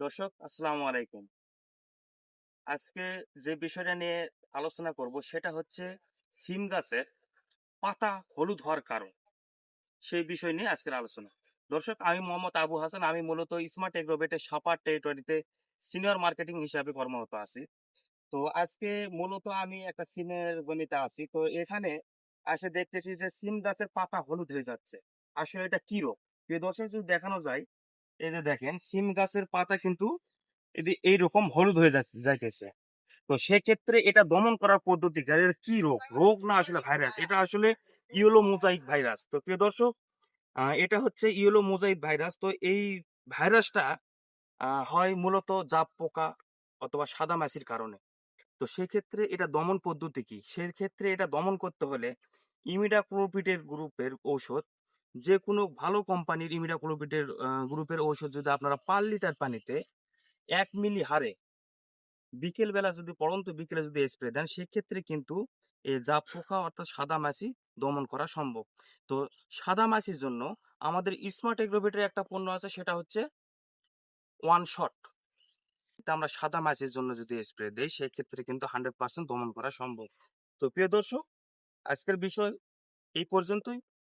দর্শক, আসসালামু আলাইকুম। আজকে যে বিষয়টা নিয়ে আলোচনা করব সেটা হচ্ছে সিম গাছের পাতা হলুদ হওয়ার কারণ। সেই বিষয় নিয়ে আজকের আলোচনা। দর্শক, আমি মোহাম্মদ আবু হাসান। আমি মূলত স্মার্ট এগ্রোবেটের সাপার টেরিটরিতে সিনিয়র মার্কেটিং হিসাবে কর্মরত আছি। তো আজকে মূলত আমি একটা সিমের জমিতে আছি। তো এখানে আসে দেখতেছি যে সিম গাছের পাতা হলুদ হয়ে যাচ্ছে। আসলে এটা কি রোগ? দর্শক, যদি দেখানো যায় এই যে দেখেন, সিম গাছের পাতা কিন্তু এদি এইরকম হলুদ হয়ে যাইতেছে। তো সেক্ষেত্রে এটা দমন করার পদ্ধতি? এর কি রোগ? রোগ না আসলে ভাইরাস? এটা আসলে ইয়েলো মোজাইক ভাইরাস। তো প্রিয় দর্শক এটা হচ্ছে ইয়েলো মোজাইক ভাইরাস। তো এই ভাইরাসটা হয় মূলত জাপ পোকা অথবা সাদা মাছির কারণে। তো সেক্ষেত্রে এটা দমন পদ্ধতি কি? সেক্ষেত্রে এটা দমন করতে হলে ইমিডাক্লোপিডের গ্রুপের ঔষধ যে কোনো ভালো কোম্পানির ইমিডাক্লোপিডের গ্রুপের ঔষধ যদি আপনারা পার লিটার পানিতে এক মিলি হারে বিকেল বেলা যদি পড়ন্ত বিকেলে যদি স্প্রে দেন, সেক্ষেত্রে কিন্তু এই জাপ পোকা অর্থাৎ সাদা মাছি দমন করা সম্ভব। তো সাদা মাছির জন্য আমাদের স্মার্ট এগ্রোভেটের একটা পণ্য আছে, সেটা হচ্ছে ওয়ান শট আমরা সাদা মাছির জন্য যদি স্প্রে দেই, সেক্ষেত্রে কিন্তু হান্ড্রেড পার্সেন্ট দমন করা সম্ভব। তো প্রিয় দর্শক, আজকের বিষয় এই পর্যন্তই।